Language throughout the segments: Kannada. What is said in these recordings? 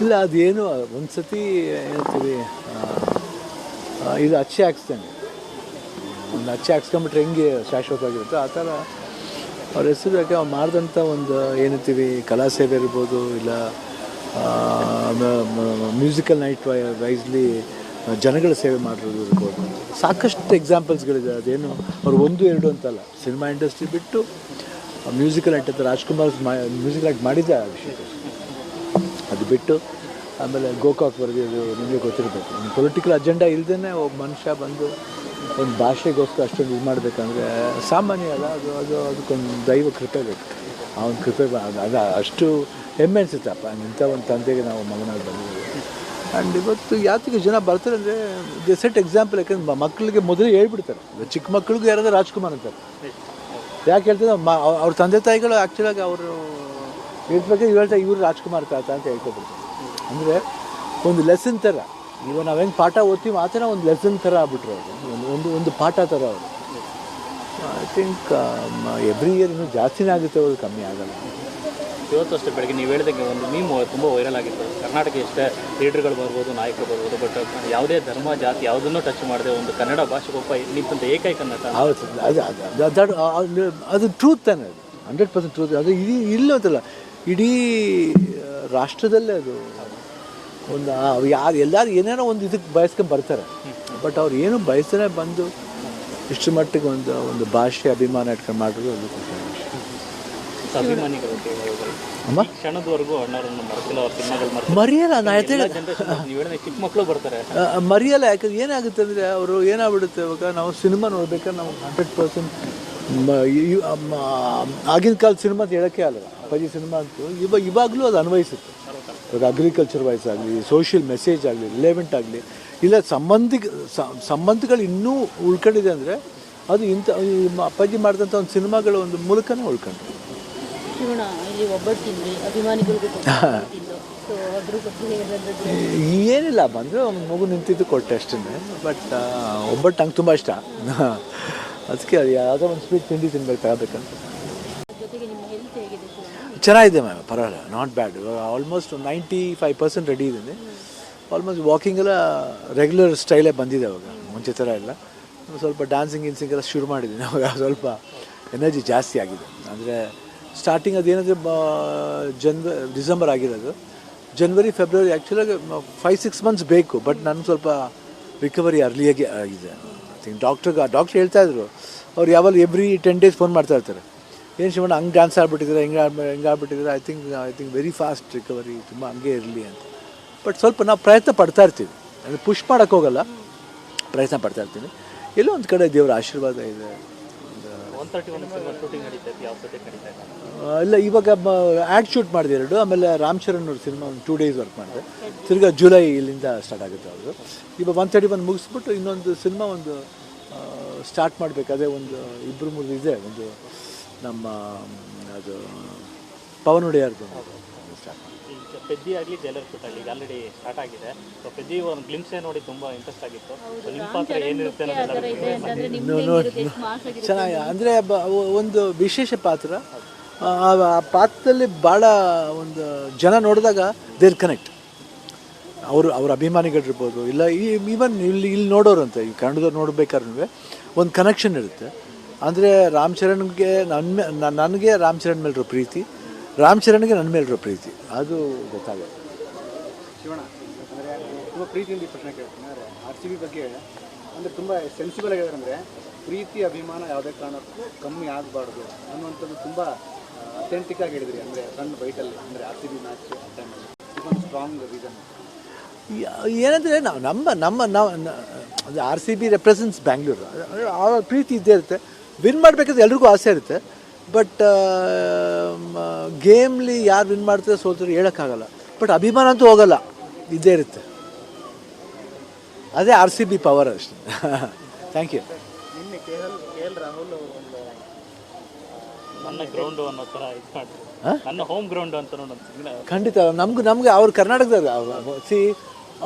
ಇಲ್ಲ ಅದೇನು ಒಂದು ಸತಿ ಆ, ಇದು ಅಚ್ಚೆ ಹಾಕ್ಸ್ತಾನೆ. ಒಂದು ಅಚ್ಚೆ ಹಾಕ್ಸ್ಕೊಂಬಿಟ್ರೆ ಹೆಂಗೆ ಶಾಶ್ವತವಾಗಿರುತ್ತೋ ಆ ಥರ ಅವ್ರ ಹೆಸರು ಯಾಕೆ ಅವ್ರು ಮಾಡಿದಂಥ ಒಂದು ಏನಂತೀವಿ ಕಲಾ ಸೇವೆ ಇರ್ಬೋದು ಇಲ್ಲ ಮ್ಯೂಸಿಕಲ್ ನೈಟ್ ವೈಸ್ಲಿ ಜನಗಳ ಸೇವೆ ಮಾಡಿರೋದು ಇರ್ಬೋದು. ಸಾಕಷ್ಟು ಎಕ್ಸಾಂಪಲ್ಸ್ಗಳಿದೆ ಅದೇನು ಅವ್ರು ಒಂದು ಎರಡು ಅಂತಲ್ಲ. ಸಿನಿಮಾ ಇಂಡಸ್ಟ್ರಿ ಬಿಟ್ಟು ಮ್ಯೂಸಿಕಲ್ ನೈಟ್ ಅಂತ ರಾಜ್ಕುಮಾರ್ ಮ್ಯೂಸಿಕಲ್ ಆ್ಯಕ್ಟ್ ಆ ವಿಷಯ. ಅದು ಬಿಟ್ಟು ಆಮೇಲೆ ಗೋಕಾಕ್ ಅದು ನಿಮಗೆ ಗೊತ್ತಿರಬೇಕು. ಒಂದು ಪೊಲಿಟಿಕಲ್ ಅಜೆಂಡಾ ಇಲ್ಲದೇ ಒಬ್ಬ ಮನುಷ್ಯ ಬಂದು ಒಂದು ಭಾಷೆಗೋಸ್ಕರ ಅಷ್ಟೊಂದು ಇದು ಮಾಡಬೇಕಂದ್ರೆ ಸಾಮಾನ್ಯ ಅಲ್ಲ, ಅದು ಅದು ಅದಕ್ಕೊಂದು ದೈವ ಕೃಪೆ ಬೇಕು. ಆ ಒಂದು ಕೃಪೆ ಅದು ಅಷ್ಟು ಹೆಮ್ಮೆ ಅನಿಸುತ್ತಪ್ಪ. ಇಂಥ ಒಂದು ತಂದೆಗೆ ನಾವು ಮಗನಾಗಿ ಬಂದಿದ್ದೀವಿ. ಆ್ಯಂಡ್ ಇವತ್ತು ಯಾತಿಗೆ ಜನ ಬರ್ತಾರೆ ಅಂದರೆ ದೇ ಸೆಟ್ ಎಕ್ಸಾಂಪಲ್ ಯಾಕಂದ್ರೆ ಮಕ್ಕಳಿಗೆ ಮೊದಲೇ ಹೇಳ್ಬಿಡ್ತಾರೆ. ಚಿಕ್ಕ ಮಕ್ಕಳಿಗೂ ಯಾರಾದ್ರೂ ರಾಜ್ಕುಮಾರ್ ಅಂತಾರೆ. ಯಾಕೆ ಹೇಳ್ತಾರೆ ಅವ್ರ ತಂದೆ ತಾಯಿಗಳು ಆ್ಯಕ್ಚುಲಾಗಿ ಅವರು ಇದ್ರ ಬಗ್ಗೆ ಹೇಳ್ತಾ ಇವರು ರಾಜ್ಕುಮಾರ್ ತಾತ ಅಂತ ಹೇಳ್ಕೊಬಿಡ್ತಾರೆ ಅಂದರೆ ಒಂದು ಲೆಸನ್ ಥರ ಇವಾಗ ನಾವು ಹೆಂಗೆ ಪಾಠ ಓದ್ತೀವಿ ಆ ಥರ ಒಂದು ಲೆಸನ್ ಥರ ಆಗ್ಬಿಟ್ರು ಅವರು. ಒಂದು ಒಂದು ಒಂದು ಪಾಠ ಥರ ಅವರು. ಐ ಥಿಂಕ್ ಎವ್ರಿ ಇಯರ್ ಇನ್ನೂ ಜಾಸ್ತಿನೇ ಆಗುತ್ತೆ ಅವರು ಕಮ್ಮಿ ಆಗಲ್ಲ. ಇವತ್ತು ಅಷ್ಟೇ ಬೆಳಗ್ಗೆ ನೀವು ಹೇಳಿದಂಗೆ ಒಂದು ಮೀಮ್ ತುಂಬ ವೈರಲ್ ಆಗಿತ್ತು. ಕರ್ನಾಟಕ ಎಷ್ಟೇ ಲೀಡರ್ಗಳು ಬರ್ಬೋದು ನಾಯಕರು ಬರ್ಬೋದು ಬಟ್ ಯಾವುದೇ ಧರ್ಮ ಜಾತಿ ಯಾವುದನ್ನು ಟಚ್ ಮಾಡದೆ ಒಂದು ಕನ್ನಡ ಭಾಷೆಗೊಬ್ಬ ನಿಂತಂತ ಏಕೈಕ ನಟ. ಹೌದು ಅದು ಟ್ರೂತ್ ತಾನೆ ಅದು. ಹಂಡ್ರೆಡ್ ಪರ್ಸೆಂಟ್ ಟ್ರೂತ್ ಅದು ಇಲ್ಲ ಅಂತಲ್ಲ. ಇಡೀ ರಾಷ್ಟ್ರದಲ್ಲೇ ಅದು ಒಂದು ಯಾರು ಎಲ್ಲರೂ ಏನೇನೋ ಒಂದು ಇದಕ್ಕೆ ಬಯಸ್ಕೊಂಡು ಬರ್ತಾರೆ. ಬಟ್ ಅವ್ರು ಏನು ಬಯಸನೇ ಬಂದು ಇಷ್ಟು ಮಟ್ಟಿಗೆ ಒಂದು ಒಂದು ಭಾಷೆ ಅಭಿಮಾನ ಇಟ್ಕೊಂಡು ಮಾಡಿರೋದು ಅದು ಮರೆಯಲ್ಲ ನಾ ಬರ್ತಾರೆ. ಮರೆಯಲ್ಲ ಯಾಕಂದ್ರೆ ಏನಾಗುತ್ತೆ ಅಂದರೆ ಅವರು ಏನಾಗ್ಬಿಡುತ್ತೆ ಇವಾಗ ನಾವು ಸಿನಿಮಾ ನೋಡ್ಬೇಕಾದ್ರೆ ನಾವು ಹಂಡ್ರೆಡ್ ಪರ್ಸೆಂಟ್ ಆಗಿನ ಕಾಲದ ಸಿನಿಮಾ ಹೇಳಕ್ಕೆ ಹೇಳೋಕ್ಕೆ ಆಗಲ್ಲ. ಅಪ್ಪಾಜಿ ಸಿನಿಮಾ ಅಂತೂ ಇವಾಗ ಇವಾಗಲೂ ಅದು ಅನ್ವಯಿಸುತ್ತೆ. ಇವಾಗ ಅಗ್ರಿಕಲ್ಚರ್ ವೈಸ್ ಆಗಲಿ ಸೋಷಿಯಲ್ ಮೆಸೇಜ್ ಆಗಲಿ ರಿಲೆವೆಂಟ್ ಆಗಲಿ ಇಲ್ಲ ಸಂಬಂಧಿಕ ಸಂಬಂಧಗಳು ಇನ್ನೂ ಉಳ್ಕೊಂಡಿದೆ ಅಂದರೆ ಅದು ಇಂಥ ಅಪ್ಪಾಜಿ ಮಾಡಿದಂಥ ಒಂದು ಸಿನಿಮಾಗಳ ಒಂದು ಮೂಲಕನೇ ಉಳ್ಕೊಂಡು. ಏನಿಲ್ಲ ಬಂದರೆ ಒಂದು ಮಗು ನಿಂತಿದ್ದು ಕೊಟ್ಟೆ ಅಷ್ಟೇ ಬಟ್ ಒಬ್ಬಟ್ಟು ನಂಗೆ ತುಂಬ ಇಷ್ಟ. ಅದಕ್ಕೆ ಅದು ಯಾವುದೋ ಒಂದು ಸ್ವೀಟ್ ತಿಂಡಿ ತಿನ್ಬೇಕು ತಗೋಬೇಕಂತ ಚೆನ್ನಾಗಿದೆ ಮ್ಯಾಮ್, ಪರವಾಗಿಲ್ಲ ನಾಟ್ ಬ್ಯಾಡ್ ಇವಾಗ almost ninety five percent ready ಇದ್ದೀನಿ. ಆಲ್ಮೋಸ್ಟ್ ವಾಕಿಂಗ್ ಎಲ್ಲ ರೆಗ್ಯುಲರ್ ಸ್ಟೈಲೇ ಬಂದಿದೆ ಅವಾಗ ಮುಂಚೆ ಥರ ಎಲ್ಲ ಸ್ವಲ್ಪ ಡ್ಯಾನ್ಸಿಂಗ್ ಗಿನ್ಸಿಂಗ್ ಎಲ್ಲ ಶುರು ಮಾಡಿದ್ದೀನಿ. ಅವಾಗ ಸ್ವಲ್ಪ ಎನರ್ಜಿ ಜಾಸ್ತಿ ಆಗಿದೆ. ಅಂದರೆ ಸ್ಟಾರ್ಟಿಂಗ್ ಅದೇನಂದರೆ ಜನ್ವ ಡಿಸೆಂಬರ್ ಆಗಿರೋದು. ಜನ್ವರಿ ಫೆಬ್ರವರಿ ಆ್ಯಕ್ಚುಲಾಗಿ ಫೈವ್ ಸಿಕ್ಸ್ ಮಂತ್ಸ್ ಬೇಕು ಬಟ್ ನಾನು ಸ್ವಲ್ಪ ರಿಕವರಿ ಅರ್ಲಿಯಾಗಿ ಆಗಿದೆ. ಐ ಥಿಂಕ್ ಡಾಕ್ಟ್ರಿಗೆ ಡಾಕ್ಟ್ರ್ ಹೇಳ್ತಾ ಇದ್ರು. ಅವ್ರು ಯಾವಾಗ ಎವ್ರಿ ಟೆನ್ ಡೇಸ್ ಫೋನ್ ಮಾಡ್ತಾ ಇರ್ತಾರೆ. ಏನು ಶಿವಣ್ಣ ಹಂಗೆ ಡ್ಯಾನ್ಸ್ ಆಡ್ಬಿಟ್ಟಿದ್ರೆ ಹಿಂಗೆ ಆಡ್ ಹಿಂಗೆ ಆಡ್ಬಿಟ್ಟಿದ್ರೆ I think I think very fast recovery ತುಂಬ ಹಂಗೆ ಇರಲಿ ಅಂತ. ಬಟ್ ಸ್ವಲ್ಪ ನಾವು ಪ್ರಯತ್ನ ಪಡ್ತಾ ಇರ್ತೀವಿ. ಅಂದರೆ ಪುಷ್ ಮಾಡೋಕ್ಕೆ ಹೋಗಲ್ಲ. ಪ್ರಯತ್ನ ಪಡ್ತಾ ಇರ್ತೀನಿ. ಎಲ್ಲೋ ಒಂದು ಕಡೆ ದೇವರ ಆಶೀರ್ವಾದ ಇದೆ. ಇಲ್ಲ ಇವಾಗ ಆ್ಯಡ್ ಶೂಟ್ ಮಾಡಿದೆ ಎರಡು. ಆಮೇಲೆ ರಾಮ್ ಚರಣ್ ಅವ್ರ ಸಿನಿಮಾ ಒಂದು ಟೂ ಡೇಸ್ ವರ್ಕ್ ಮಾಡಿದೆ. ತಿರ್ಗಾ ಜುಲೈ ಇಲ್ಲಿಂದ ಸ್ಟಾರ್ಟ್ ಆಗುತ್ತೆ ಅವರು ಇವಾಗ ಒನ್ ತರ್ಟಿ ಒನ್ ಮುಗಿಸ್ಬಿಟ್ಟು ಇನ್ನೊಂದು ಸಿನಿಮಾ ಒಂದು ಸ್ಟಾರ್ಟ್ ಮಾಡಬೇಕಾದ್ರೆ ಅದೇ ಒಂದು ಇಬ್ಬರು ಮೂರು ಇದೆ ಒಂದು ನಮ್ಮ ಅದು ಪವನ್ ಒಡೆಯರ್ದು ಸ್ಟಾರ್ಟ್ ಈಗ ಪೆದ್ದಿ ಆಗಲಿ ಜೈಲರ್ ಶೂಟ್ ಆಗಲಿ ಈಗ ಆಲ್ರೆಡಿ ಸ್ಟಾರ್ಟ್ ಆಗಿದೆ. ಸೊ ಪೆದ್ದಿ ಒಂದು ಗ್ಲಿಮ್ಸೇ ನೋಡಿ ತುಂಬ ಇಂಟ್ರೆಸ್ಟ್ ಆಗಿತ್ತು. ಸೊ ನಿಮ್ಮ ಪಾತ್ರ ಏನಿರುತ್ತೆ ಅನ್ನೋದೆಲ್ಲ ಇದೆ ಅಂತಂದ್ರೆ ನಿಮ್ಗೆ ಹೆಂಗಿರುತ್ತೆ ಎಷ್ಟು ಆಗಿರುತ್ತೆ ಚೆನ್ನಾಗಿ ಅಂದರೆ ಒಂದು ವಿಶೇಷ ಪಾತ್ರ. ಆ ಪಾತ್ರದಲ್ಲಿ ಭಾಳ ಒಂದು ಜನ ನೋಡಿದಾಗ ದೇರ್ ಕನೆಕ್ಟ್ ಅವರು ಅವ್ರ ಅಭಿಮಾನಿಗಳಿರ್ಬೋದು ಇಲ್ಲ ಈ ಈವನ್ ಇಲ್ಲಿ ಇಲ್ಲಿ ನೋಡೋರು ಅಂತ ಈ ಕನ್ನಡದವ್ರು ನೋಡ್ಬೇಕಾದ್ರೂ ಒಂದು ಕನೆಕ್ಷನ್ ಇರುತ್ತೆ. ಅಂದರೆ ರಾಮ್ ಚರಣ್ಗೆ ನನ್ನ ನನಗೆ ರಾಮ್ ಚರಣ್ ಮೇಲಿರೋ ಪ್ರೀತಿ ರಾಮ್ ಚರಣ್ಗೆ ನನ್ನ ಮೇಲಿರೋ ಪ್ರೀತಿ. ಅದು ಗೊತ್ತಾಗುತ್ತೆ ಶಿವಣ್ಣ ಅಂದರೆ ತುಂಬ ಪ್ರೀತಿಯಿಂದ ಈ ಪ್ರಶ್ನೆ ಕೇಳ್ತೀನಿ. ಅಂದರೆ ಆರ್ ಸಿ ಬಿ ಬಗ್ಗೆ ಅಂದರೆ ತುಂಬ ಸೆನ್ಸಿಬಲ್ ಆಗಿದ್ದಾರೆ ಅಂದರೆ ಪ್ರೀತಿ ಅಭಿಮಾನ ಯಾವುದೇ ಕಾರಣಕ್ಕೂ ಕಮ್ಮಿ ಆಗಬಾರ್ದು ಅನ್ನುವಂಥದ್ದು ತುಂಬ ಅಥೆಂಟಿಕ್ ಆಗಿ ಹೇಳಿದ್ರಿ ಅಂದರೆ ಸಣ್ಣ ಬೈಟಲ್ಲಿ ಅಂದರೆ ಆರ್ ಸಿ ಬಿ ಮ್ಯಾಚ್ ಟೈಮಲ್ಲಿ ಇದೊಂದು ಸ್ಟ್ರಾಂಗ್ ರೀಸನ್ ಏನಂದರೆ ನಾವು ನಮ್ಮ ನಮ್ಮ ನಾವು R C B represents Bangalore ಆ ಪ್ರೀತಿ ಇದ್ದೇ ಇರುತ್ತೆ. ವಿನ್ ಮಾಡಬೇಕಂದ್ರೆ ಎಲ್ರಿಗೂ ಆಸೆ ಇರುತ್ತೆ. ಬಟ್ ಗೇಮ್ಲಿ ಯಾರು ವಿನ್ ಮಾಡ್ತಾರೆ ಸೋಲ್ತಾರೆ ಹೇಳೋಕ್ಕಾಗಲ್ಲ. ಬಟ್ ಅಭಿಮಾನ ಅಂತೂ ಹೋಗಲ್ಲ. ಇದ್ದೇ ಇರುತ್ತೆ. ಅದೇ ಆರ್ ಸಿ ಬಿ ಪವರ್ ಅಷ್ಟೇ. ಥ್ಯಾಂಕ್ ಯು ಖಂಡಿತ. ನಮ್ಗೆ ನಮಗೆ ಅವ್ರು ಕರ್ನಾಟಕದವ್ರು. ಸಿ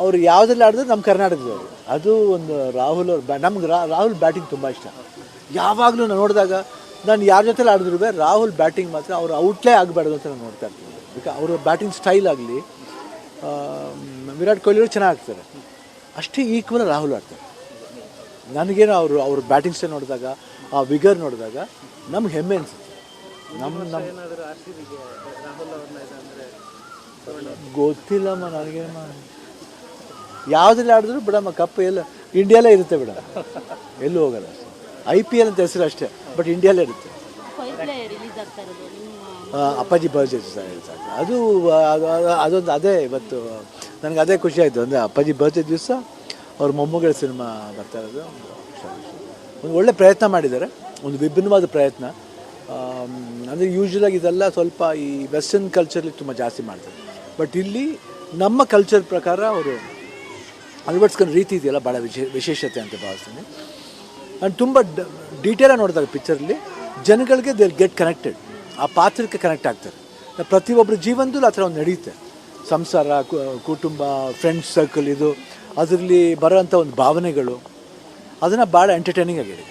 ಅವ್ರು ಯಾವುದ್ರಲ್ಲಿ ಆಡಿದ್ರೆ ನಮ್ಮ ಕರ್ನಾಟಕದವರು. ಅದು ಒಂದು ರಾಹುಲ್ ಅವ್ರ ಬ್ಯಾ ನಮ್ಗೆ ರಾಹುಲ್ ಬ್ಯಾಟಿಂಗ್ ತುಂಬ ಇಷ್ಟ. ಯಾವಾಗಲೂ ನಾನು ನೋಡಿದಾಗ ನಾನು ಯಾರ ಜೊತೆಲಿ ಆಡಿದ್ರು ರಾಹುಲ್ ಬ್ಯಾಟಿಂಗ್ ಮಾತ್ರ ಅವ್ರು ಔಟ್ಲೇ ಆಗಬಾರ್ದು ಅಂತ ನಾನು ನೋಡ್ತಾ ಇರ್ತೀನಿ. ಅವರ ಬ್ಯಾಟಿಂಗ್ ಸ್ಟೈಲ್ ಆಗಲಿ ವಿರಾಟ್ ಕೊಹ್ಲಿ ಚೆನ್ನಾಗಿ ಆಗ್ತಾರೆ ಅಷ್ಟೇ ಈಕ್ವಲ್ ರಾಹುಲ್ ಆಡ್ತಾರೆ. ನನಗೇನು ಅವರು, ಅವ್ರ ಬ್ಯಾಟಿಂಗ್ ಸ್ಟೈಲ್ ನೋಡಿದಾಗ, ಆ ವಿಗರ್ ನೋಡಿದಾಗ ನಮ್ಗೆ ಹೆಮ್ಮೆ ಅನಿಸುತ್ತೆ. ನಮ್ಮ ನಮ್ಮ ಗೊತ್ತಿಲ್ಲಮ್ಮ ನನಗೇನು ಯಾವುದ್ರಲ್ಲಿ ಆಡಿದ್ರು ಬಿಡಮ್ಮ, ಕಪ್ ಎಲ್ಲ ಇಂಡಿಯಾಲೇ ಇರುತ್ತೆ ಬಿಡ. ಎಲ್ಲೂ ಹೋಗಲ್ಲ. ಐ ಪಿ ಎಲ್ ಅಂತ ಹೆಸರು ಅಷ್ಟೇ ಬಟ್ ಇಂಡಿಯಾಲೇ ಇರುತ್ತೆ. ಅಪ್ಪಾಜಿ ಸರ್ ಹೇಳ್ತಾರೆ ಅದು ಅದು- ಅದು- ಅದೊಂದು ಅದೇ ಇವತ್ತು ನನಗೆ ಅದೇ ಖುಷಿ ಆಯಿತು. ಅಂದರೆ ಅಪ್ಪಾಜಿ ಬರ್ಜೆ ದಿವಸ ಅವ್ರ ಮೊಮ್ಮಗಳ ಸಿನಿಮಾ ಬರ್ತಾ ಇರೋದು. ಒಂದು ಒಳ್ಳೆ ಪ್ರಯತ್ನ ಮಾಡಿದ್ದಾರೆ. ಒಂದು ವಿಭಿನ್ನವಾದ ಪ್ರಯತ್ನ. ಅಂದರೆ ಯೂಶ್ವಲಾಗಿ ಇದೆಲ್ಲ ಸ್ವಲ್ಪ ಈ ವೆಸ್ಟರ್ನ್ ಕಲ್ಚರಲ್ಲಿ ತುಂಬ ಜಾಸ್ತಿ ಮಾಡ್ತಾರೆ. ಬಟ್ ಇಲ್ಲಿ ನಮ್ಮ ಕಲ್ಚರ್ ಪ್ರಕಾರ ಅವರು ಅಳವಡಿಸ್ಕೊಂಡು ರೀತಿ ಇದೆಯಲ್ಲ ಭಾಳ ವಿಶೇ ವಿಶೇಷತೆ ಅಂತ ಭಾವಿಸ್ತೀನಿ. ಆ್ಯಂಡ್ ತುಂಬ ಡೀಟೇಲಾಗಿ ನೋಡಿದಾಗ ಪಿಕ್ಚರಲ್ಲಿ ಜನಗಳಿಗೆ ದೇ ಗೆಟ್ ಕನೆಕ್ಟೆಡ್ ಆ ಪಾತ್ರಕ್ಕೆ ಕನೆಕ್ಟ್ ಆಗ್ತಾರೆ. ಪ್ರತಿಯೊಬ್ಬರ ಜೀವನದಲ್ಲೂ ಆ ಥರ ಒಂದು ನಡೆಯುತ್ತೆ ಸಂಸಾರ ಕುಟುಂಬ ಫ್ರೆಂಡ್ಸ್ ಸರ್ಕಲ್ ಇದು. ಅದರಲ್ಲಿ ಬರೋಂಥ ಒಂದು ಭಾವನೆಗಳು. ಅದನ್ನು ಭಾಳ ಎಂಟರ್ಟೈನಿಂಗ್ ಆಗಿದೆ